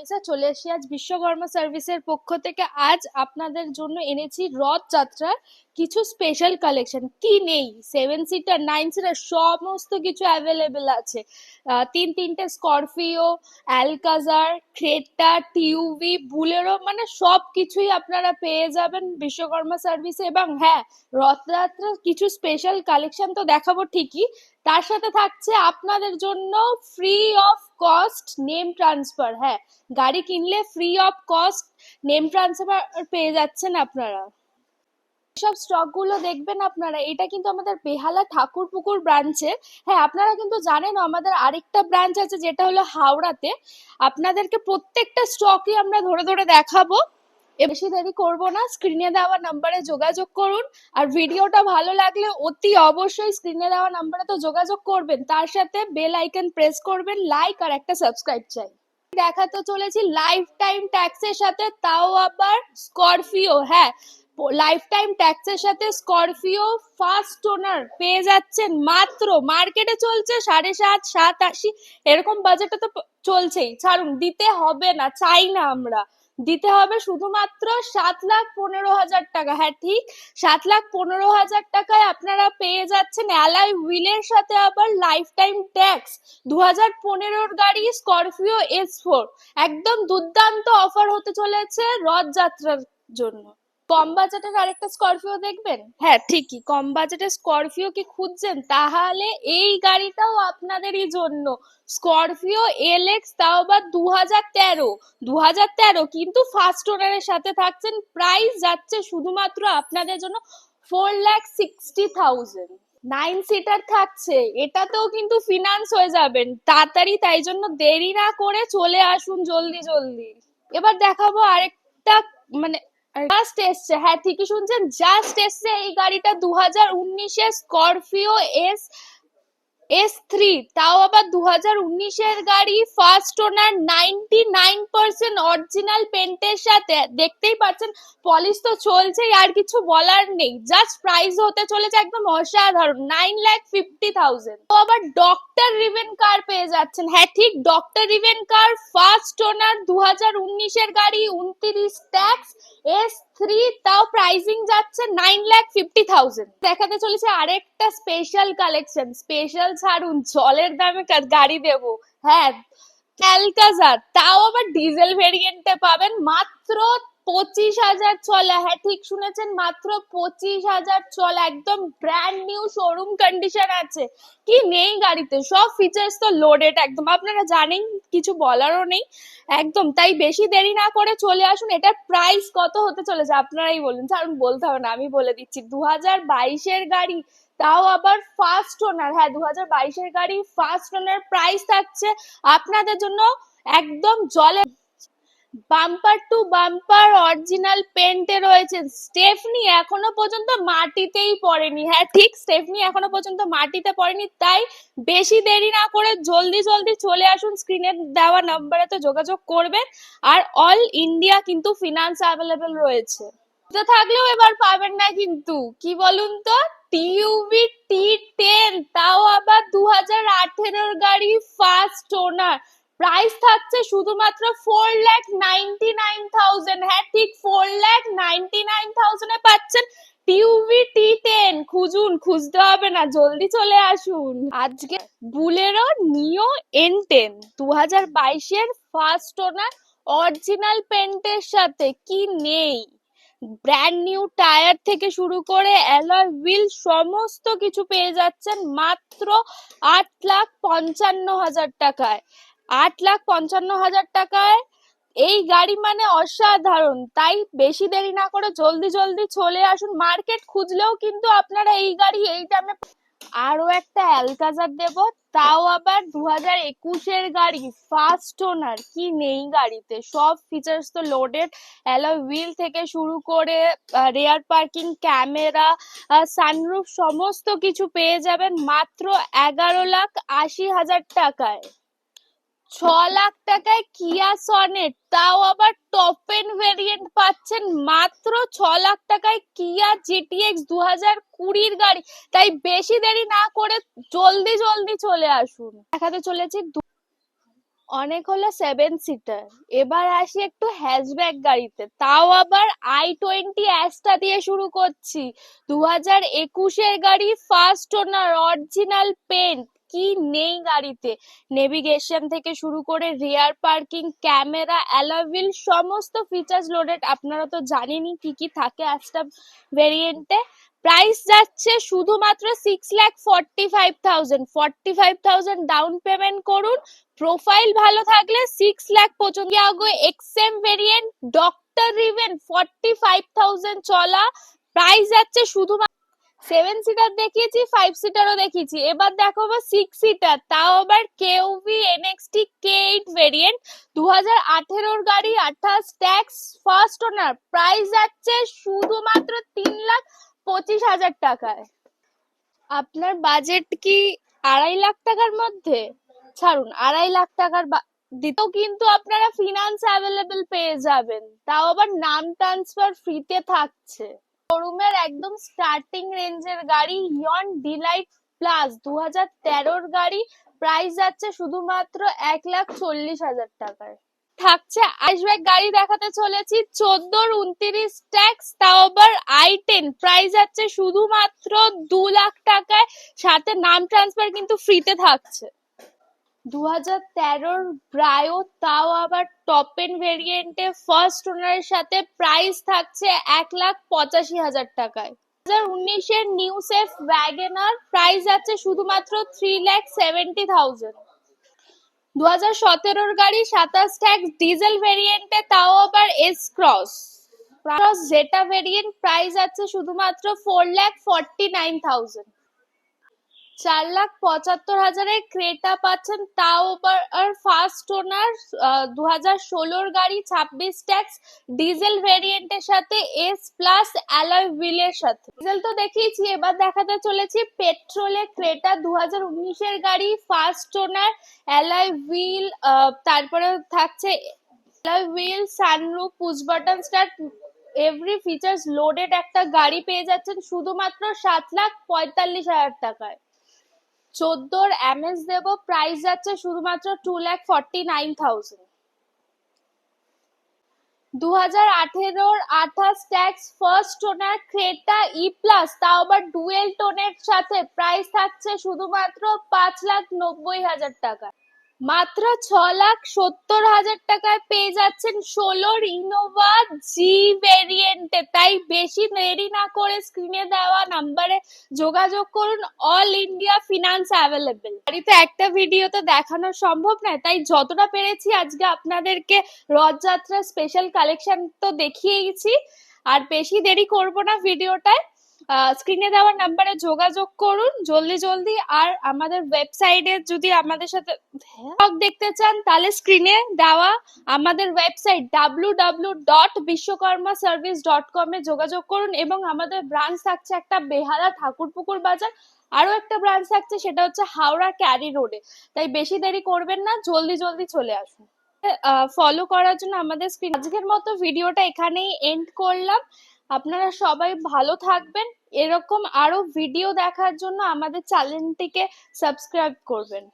মনীষা চলে আসি আজ বিশ্বকর্মা সার্ভিসের পক্ষ থেকে আজ আপনাদের জন্য এনেছি রথযাত্রার কিছু স্পেশাল কালেকশন কি নেই? সেভেন সিটার নাইন সিটার সমস্ত কিছু অ্যাভেলেবেল আছে। তিন তিনটে Scorpio Alcazar Creta TUV Bolero মানে সব কিছুই আপনারা পেয়ে যাবেন বিশ্বকর্মা সার্ভিসে এবং হ্যাঁ রথযাত্রার কিছু স্পেশাল কালেকশন তো দেখাবো ঠিকই। তার সাথে থাকছে আপনাদের জন্য free of cost name transfer হ্যাঁ গাড়ি কিনলে free of cost name transfer পেয়ে যাচ্ছেন আপনারা। সব স্টকগুলো দেখবেন আপনারা। এটা কিন্তু আমাদের বেহালা ঠাকুরপুকুর ব্রাঞ্চের হ্যাঁ আপনারা কিন্তু জানেন আমাদের আরেকটা ব্রাঞ্চ আছে, যেটা হলো হাওড়াতে। আপনাদেরকে প্রত্যেকটা স্টকই আমরা ধরে ধরে দেখাবো। বেশি দেরি করব না স্ক্রিনে দেওয়া নাম্বারে যোগাযোগ করুন। আর ভিডিওটা ভালো লাগলে অতি অবশ্যই স্ক্রিনে দেওয়া নাম্বারে তো যোগাযোগ করবেন। তার সাথে বেল আইকন প্রেস করবেন লাইক আর একটা সাবস্ক্রাইব চাই। দেখাতে চলেছি লাইফ টাইম ট্যাক্সের সাথে, তাও আবার স্করপিও হ্যাঁ। লাইফ টাইম ট্যাক্সের সাথে স্করপিও ফার্স্ট ওনার পেয়ে যাচ্ছেন মাত্র। মার্কেটে চলছে সাড়ে সাত সাত আশি, এরকম বাজেটে তো চলছেই। ছাড়ুন, দিতে হবে না, চাই না আমরা। দিতে হবে শুধুমাত্র সাত লাখ পনেরো হাজার টাকা। হ্যাঁ ঠিক, সাত লাখ পনেরো হাজার টাকায় আপনারা পেয়ে যাচ্ছেন অ্যালয় হুইলের সাথে আবার লাইফ টাইম ট্যাক্স দু হাজার পনেরোর গাড়ি স্করপিও এস ফোর একদম দুর্দান্ত অফার হতে চলেছে রথযাত্রার জন্য। কম বাজেটের আরেকটা স্করপিও দেখবেন? হ্যাঁ ঠিকই। কম বাজেটের স্করপিও কি খুঁজছেন, তাহলে এই গাড়িটাও আপনাদেরই জন্য। স্করপিও এলএক্স তাও বা দু হাজার তেরো দু হাজার তেরো কিন্তু ফার্স্ট ওনারের সাথে থাকছেন। প্রাইস যাচ্ছে শুধুমাত্র আপনাদের জন্য four lakh sixty thousand nine seater থাকছে, এটাতেও কিন্তু ফিনান্স হয়ে যাবেন। তাড়াতাড়ি তাই জন্য দেরি না করে চলে আসুন জলদি জলদি। এবার দেখাবো আরেকটা মানে জাস্ট এসছে। হ্যাঁ ঠিকই শুনছেন? জাস্ট এসছে এই গাড়িটা। দু হাজার উনিশে স্করপিও এস এস থ্রি তাও আবার দু হাজার উনিশের গাড়ি first owner ninety nine percent original পেন্টের সাথে। দেখতেই পাচ্ছেন পলিশ তো চলছেই, আর কিছু বলার নেই। জাস্ট প্রাইস হতে চলেছে একদম অসাধারণ নাইন লাখ ফিফটি থাউজেন্ড তো আবার ডক্টর রিভেন কার পেয়ে যাচ্ছেন। হ্যাঁ ঠিক ডক্টর রিভেন কার ফার্স্ট ওনার দু হাজার উনিশের গাড়ি, উনত্রিশ ট্যাক্স এস থ্রি তাও প্রাইসিং যাচ্ছে নাইন লাখ ফিফটি থাউজেন্ড দেখাতে চলেছে আরেকটা স্পেশাল কালেকশন স্পেশাল ছাড়ুন, জলের দামে কা- গাড়ি দেবো। হ্যাঁ অ্যালকাজার তাও আবার ডিজেল ভেরিয়েন্টে পাবেন। মাত্র পঁচিশ হাজার চলে। হ্যাঁ ঠিক শুনেছেন, মাত্র পঁচিশ হাজার চলে। একদম ব্র্যান্ড নিউ শোরুম কন্ডিশন আছে। কি নেই গাড়িতে? সব ফিচার্স তো লোডেড একদম। আপনারা জানেন, কিছু বলারও নেই। একদম, তাই বেশি দেরি না করে চলে আসুন। এটার প্রাইস কত হতে চলেছে? আপনারাই বলুন। কারণ বলতে হবে না, আমি বলে দিচ্ছি। দু হাজার বাইশের গাড়ি, তাও আবার ফার্স্ট ওনার হ্যাঁ দু হাজার বাইশের গাড়ি ফার্স্ট ওনার প্রাইস থাকছে আপনাদের জন্য একদম জলে বাম্পার টু বাম্পার অরিজিনাল পেন্টে রয়েছে। স্টেফনি এখনও পর্যন্ত মাটিতেই পড়েনি। হ্যাঁ ঠিক স্টেফনি এখনও পর্যন্ত মাটিতে পড়েনি, তাই বেশি দেরি না করে জলদি জলদি চলে আসুন। স্ক্রিনে দেওয়া নাম্বারে তো যোগাযোগ করবেন। আর অল ইন্ডিয়া কিন্তু ফিনান্স অ্যাভেলেবেল রয়েছে। তো থাকলেও এবার পাবেন না কিন্তু। কি বলুন তো? টিউবি টি টেন তাও আবার দু হাজার আঠেরোর গাড়ি ফার্স্ট ওনার প্রাইস থাকছে শুধুমাত্র four lakh ninety nine thousand হ্যাঁ ঠিক ফোর ল্যাক নাইনটি নাইন থাউজেন্ডে পাচ্ছেন টিউভি টি টেন খুঁজুন, খুঁজতে হবে না, জলদি চলে আসুন। আজকে বুলেরো নিও এন টেন দু হাজার বাইশের ফার্স্ট ওনার অরিজিনাল পেন্টের সাথে কি নেই? ব্র্যান্ড নিউ টায়ার থেকে শুরু করে অ্যালয় হুইল সমস্ত কিছু পেয়ে যাচ্ছেন মাত্র আট লাখ পঞ্চান্ন হাজার টাকায়। আট লাখ পঞ্চান্ন হাজার টাকায় এই গাড়ি মানে অসাধারণ। তাই বেশি দেরি না করে জলদি জলদি চলে আসুন। মার্কেট খুঁজলেও কিন্তু আপনারা এই গাড়ি এই দামে আরও একটা অ্যালকাজার দেব। তাও আবার দু হাজার একুশের গাড়ি ফার্স্ট ওনার। কি নেই গাড়িতে। সব ফিচার্স তো লোডেড অ্যালয় হুইল থেকে শুরু করে রেয়ার পার্কিং ক্যামেরা সানরুফ সমস্ত কিছু পেয়ে যাবেন মাত্র এগারো লাখ আশি হাজার টাকায়। ছ লাখ টাকায় কিয়া সনেট? তাও আবার টপ এন ভেরিয়েন্ট পাচ্ছেন মাত্র ছ লাখ টাকায় কিয়া জিটিএক্স দু হাজার কুড়ির গাড়ি। তাই বেশি দেরি না করে জলদি জলদি চলে আসুন। দেখাতে চলেছি অনেক হলো সেভেন সিটার এবার আসি একটু হ্যাচব্যাক গাড়িতে। তাও আবার আই টোয়েন্টি অ্যাসটা দিয়ে শুরু করছি। দু হাজার একুশের গাড়ি ফার্স্ট ওনার অরিজিনাল পেন্ট কি নেই গাড়িতে। নেভিগেশন থেকে শুরু করে রিয়ার পার্কিং ক্যামেরা অ্যালাভিল সমস্ত ফিচার্স লোডেড আপনারা তো জানেনই কি কি থাকে অ্যাসটা ভেরিয়েন্টে প্রাইস যাচ্ছে শুধুমাত্র six lakh forty five thousand forty five thousand down payment করুন। প্রোফাইল ভালো থাকলে সিক্স লাখ পর্যন্ত। এক্সএম ভেরিয়েন্ট ডক্টর রিভেন ফর্টি ফাইভ থাউজেন্ড চলা। প্রাইস যাচ্ছে শুধুমাত্র সেভেন সিটার দেখিয়েছি ফাইভ সিটারও দেখিয়েছি। এবার দেখো আবার সিক্স সিটার তাও আবার KUV NXT K eight variant দু হাজার আঠেরোর গাড়ি, আঠাশ ট্যাক্স ফার্স্ট ওনার প্রাইস যাচ্ছে শুধুমাত্র তিন লাখ পঁচিশ হাজার টাকায়। আপনার বাজেট কি আড়াই লাখ টাকার মধ্যে? ছাড়ুন, আড়াই লাখ টাকার দিতেও কিন্তু আপনারা ফিনান্স অ্যাভেলেবেল পেয়ে যাবেন। তাও আবার নাম ট্রান্সফার ফ্রিতে থাকছে। শোরুমের একদম স্টার্টিং রেঞ্জের গাড়ি ইয়ন ডিলাইট প্লাস দু হাজার তেরোর গাড়ি প্রাইস যাচ্ছে শুধুমাত্র এক লাখ চল্লিশ হাজার টাকায়। থাকছে। আইসব্যাক গাড়ি দেখাতে চলেছি। চোদ্দোর উনত্রিশ ট্যাক্স তাও আবার আই টেন প্রাইস যাচ্ছে শুধুমাত্র দু লাখ টাকায়। সাথে নাম ট্রান্সফার কিন্তু ফ্রিতে থাকছে। দু হাজার তেরোর ব্রায়ো তাও আবার টপ এন্ড ভেরিয়েন্টে ফার্স্ট ওনারের সাথে প্রাইস থাকছে এক লাখ পঁচাশি হাজার টাকায়। দু হাজার উনিশের নিউ সেফ ওয়াগেনার প্রাইস যাচ্ছে শুধুমাত্র থ্রি লাখ সেভেন্টি থাউজেন্ড দু হাজার সতেরোর গাড়ি সাতাশ ট্যাক্স ডিজেল ভেরিয়েন্টে, তাও আবার S cross cross zeta variant price আছে শুধুমাত্র four lakh forty nine thousand চার লাখ পঁচাত্তর হাজারের ক্রেটা পাচ্ছেন, তাও আবার ফার্স্ট ওনার দু হাজার ষোলোর গাড়ি, ছাব্বিশ ট্যাক্স ডিজেল ভেরিয়েন্টের সাথে এস প্লাস অ্যালয় হুইলের সাথে। ডিজেল তো দেখিয়েছি, এবার দেখাতে চলেছি পেট্রোলে ক্রেটা দু হাজার উনিশের গাড়ি ফার্স্ট ওনার অ্যালয় হুইল তারপরে থাকছে alloy wheel sunroof push button start every features loaded একটা গাড়ি পেয়ে যাচ্ছেন, শুধুমাত্র সাত লাখ পঁয়তাল্লিশ হাজার টাকায়। চোদ্দোর এমএস দেব প্রাইস যাচ্ছে শুধুমাত্র two lakh forty nine thousand দু হাজার আঠেরোর আঠাশ tax first owner Creta E plus তাও আবার ডুয়েল টোনের সাথে প্রাইস থাকছে শুধুমাত্র পাঁচ লাখ নব্বই হাজার টাকা। মাত্র ছ লাখ সত্তর হাজার টাকায় পেয়ে যাচ্ছেন ষোলোর ইনোভা জি ভেরিয়েন্টে। তাই বেশি দেরি না করে স্ক্রিনে দেওয়া নাম্বারে যোগাযোগ করুন। All India finance available. বাড়িতে একটা ভিডিও তো দেখানো সম্ভব নয়, তাই যতটা পেরেছি আজকে আপনাদেরকে রথযাত্রার স্পেশাল কালেকশন তো দেখিয়েইছি আর বেশি দেরি করব না ভিডিওটায় স্ক্রিনে দেওয়া নাম্বারে যোগাযোগ করুন, জলদি জলদি। আর আমাদের ওয়েবসাইটে যদি আমাদের সাথে দেখতে চান, তাহলে স্ক্রিনে দেওয়া আমাদের website W W dot Vishwakarma service dot যোগাযোগ করুন এবং আমাদের ব্রাঞ্চ থাকছে একটা বেহালা ঠাকুরপুকুর বাজার। আরও একটা ব্রাঞ্চ থাকছে, সেটা হচ্ছে হাওড়া ক্যারি রোডে। তাই বেশি দেরি করবেন না, জলদি জলদি চলে আসুন। ফলো করার জন্য আমাদের স্ক্রিন আজকের মতো ভিডিওটা এখানেই এন্ড করলাম। আপনারা সবাই ভালো থাকবেন। এরকম আরও ভিডিও দেখার জন্য আমাদের চ্যানেলটিকে সাবস্ক্রাইব করবেন।